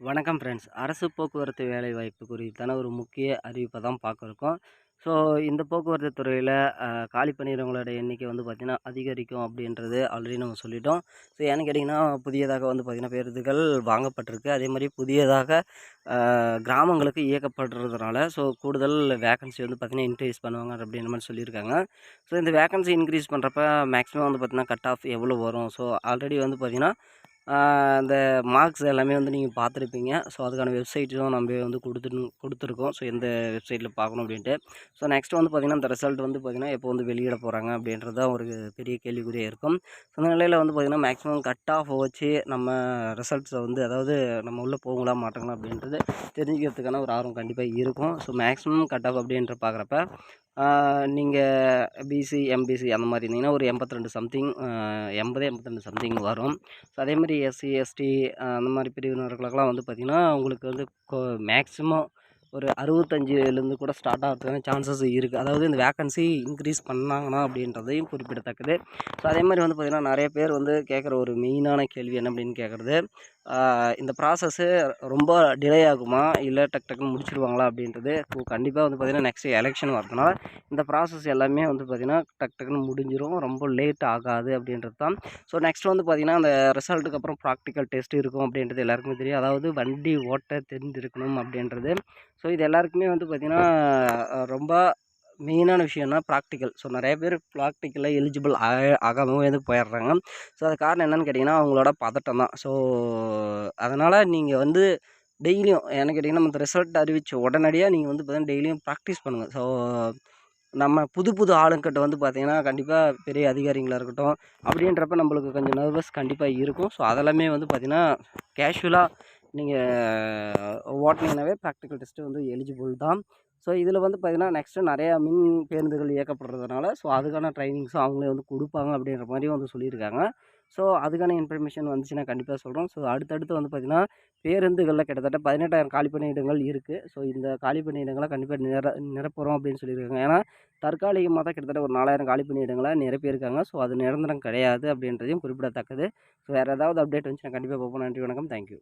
வணக்கம் ஃப்ரெண்ட்ஸ் அரசு போக்குவரத்து வேலைவாய்ப்பு குறித்தான ஒரு முக்கிய அறிவிப்பை தான் பார்க்குறோம் ஸோ இந்த போக்குவரத்து துறையில் காலி பணியிடங்களோட எண்ணிக்கை வந்து பார்த்திங்கன்னா அதிகரிக்கும் அப்படின்றது ஆல்ரெடி நம்ம சொல்லிட்டோம். ஸோ ஏன்னு கேட்டிங்கன்னா புதியதாக வந்து பார்த்திங்கன்னா பேருந்துகள் வாங்கப்பட்டிருக்கு. அதே மாதிரி புதியதாக கிராமங்களுக்கு இயக்கப்படுறதுனால ஸோ கூடுதல் வேக்கன்சி வந்து பார்த்திங்கன்னா இன்க்ரீஸ் பண்ணுவாங்க அப்படின்ற மாதிரி சொல்லியிருக்காங்க. ஸோ இந்த வேக்கன்சி இன்க்ரீஸ் பண்ணுறப்ப மேக்ஸிமம் வந்து பார்த்திங்கன்னா கட் ஆஃப் எவ்வளோ வரும்? ஸோ ஆல்ரெடி வந்து பார்த்திங்கன்னா அந்த மார்க்ஸ் எல்லாமே வந்து நீங்கள் பார்த்துருப்பீங்க. ஸோ அதுக்கான வெப்சைட்டும் நம்ம வந்து கொடுத்துட்டு கொடுத்துருக்கோம். ஸோ எந்த வெப்சைட்டில் பார்க்கணும் அப்படின்ட்டு. ஸோ நெக்ஸ்ட் வந்து பார்த்திங்கன்னா இந்த ரிசல்ட் வந்து பார்த்திங்கன்னா எப்போ வந்து வெளியிட போகிறாங்க அப்படின்றது தான் ஒரு பெரிய கேள்விக்குறியாக இருக்கும். ஸோ அந்த நிலையில் வந்து பார்த்திங்கன்னா மேக்ஸிமம் கட் ஆஃப் வச்சு நம்ம ரிசல்ட்ஸை வந்து அதாவது நம்ம உள்ளே போகலாம் மாட்டாங்களா அப்படின்றது தெரிஞ்சுக்கிறதுக்கான ஒரு ஆர்வம் கண்டிப்பாக இருக்கும். ஸோ மேக்ஸிமம் கட் ஆஃப் அப்படின்ற பார்க்குறப்ப நீங்கள் பிசி எம்பிசி அந்த மாதிரி இருந்தீங்கன்னா ஒரு எண்பத்தி ரெண்டு சம்திங் எண்பது எண்பத்தி ரெண்டு சம்திங் வரும். ஸோ அதே மாதிரி எஸ்சி எஸ்டி அந்த மாதிரி பிரிவினர்களுக்கெல்லாம் வந்து பார்த்திங்கன்னா உங்களுக்கு வந்து கோ மேக்ஸிமம் ஒரு அறுபத்தஞ்சிலேருந்து கூட ஸ்டார்ட் ஆகிறதுக்கான சான்சஸ் இருக்குது அதாவது இந்த வேக்கன்சி இன்க்ரீஸ் பண்ணாங்கன்னா அப்படின்றதையும் குறிப்பிடத்தக்கது. ஸோ அதே மாதிரி வந்து பார்த்திங்கன்னா நிறைய பேர் வந்து கேட்குற ஒரு மெயினான கேள்வி என்ன அப்படின்னு கேட்குறது இந்த ப்ராசஸ்ஸு ரொம்ப டிலே ஆகுமா? இல்லை டக் டக்குன்னு முடிச்சிடுவாங்களா அப்படின்றது கண்டிப்பாக வந்து பார்த்திங்கன்னா நெக்ஸ்ட் எலெக்ஷன் வரதுனால இந்த ப்ராசஸ் எல்லாமே வந்து பார்த்திங்கன்னா டக் டக்குன்னு முடிஞ்சிடும் ரொம்ப லேட் ஆகாது அப்படின்றது தான். ஸோ நெக்ஸ்ட் வந்து பார்த்திங்கன்னா அந்த ரிசல்ட்டுக்கு அப்புறம் ப்ராக்டிக்கல் டெஸ்ட் இருக்கும் அப்படின்றது எல்லாருக்குமே தெரியும். அதாவது வண்டி ஓட்ட தெரிஞ்சிருக்கணும் அப்படின்றது ஸோ இது எல்லாருக்குமே வந்து பார்த்திங்கன்னா ரொம்ப மெயினான விஷயம்னா ப்ராக்டிக்கல் ஸோ நிறைய பேர் ப்ராக்டிக்கலில் எலிஜிபிள் ஆக ஆகாமல் வந்து போயிடுறாங்க. ஸோ அது காரணம் என்னென்னு கேட்டிங்கன்னா அவங்களோட பதட்டம் தான். ஸோ அதனால் நீங்கள் வந்து டெய்லியும் என்ன கேட்டிங்கன்னா நம்ம ரிசல்ட் அறிவித்த உடனடியாக நீங்கள் வந்து பார்த்தீங்கன்னா டெய்லியும் ப்ராக்டிஸ் பண்ணுங்கள் ஸோ நம்ம புது புது ஆளுங்கிட்ட வந்து பார்த்திங்கன்னா கண்டிப்பாக பெரிய அதிகாரிங்களாக இருக்கட்டும் அப்படின்றப்ப நம்மளுக்கு கொஞ்சம் நர்வஸ் கண்டிப்பாக இருக்கும். ஸோ அதெல்லாமே வந்து பார்த்திங்கன்னா கேஷுவலாக நீங்கள் ஓட்டினீங்கனாவே ப்ராக்டிக்கல் டெஸ்ட்டு வந்து எலிஜிபிள் தான். ஸோ இதில் வந்து பார்த்திங்கன்னா நெக்ஸ்ட்டு நிறையா மின் பேருந்துகள் இயக்கப்படுறதுனால ஸோ அதுக்கான ட்ரைனிங்ஸும் அவங்களே வந்து கொடுப்பாங்க அப்படின்ற மாதிரியும் வந்து சொல்லியிருக்காங்க. ஸோ அதுக்கான இன்ஃபர்மேஷன் வந்துச்சுன்னா கண்டிப்பாக சொல்கிறோம் ஸோ அடுத்தடுத்து வந்து பார்த்திங்கன்னா பேருந்துகளில் கிட்டத்தட்ட பதினெட்டாயிரம் காலி பணியிடங்கள் இருக்குது ஸோ இந்த காலி பணியிடங்களை கண்டிப்பாக நிர நிரப்புகிறோம் அப்படின்னு சொல்லியிருக்காங்க. ஏன்னா தற்காலிகமாக தான் கிட்டத்தட்ட ஒரு நாலாயிரம் காலி பணியிடங்களை நிரப்பியிருக்காங்க. ஸோ அது நிரந்தரம் கிடையாது அப்படின்றதையும் குறிப்பிடத்தக்கது. ஸோ வேறு ஏதாவது அப்டேட் வந்துச்சுன்னா கண்டிப்பாக பார்ப்போம். நன்றி வணக்கம். தேங்க்யூ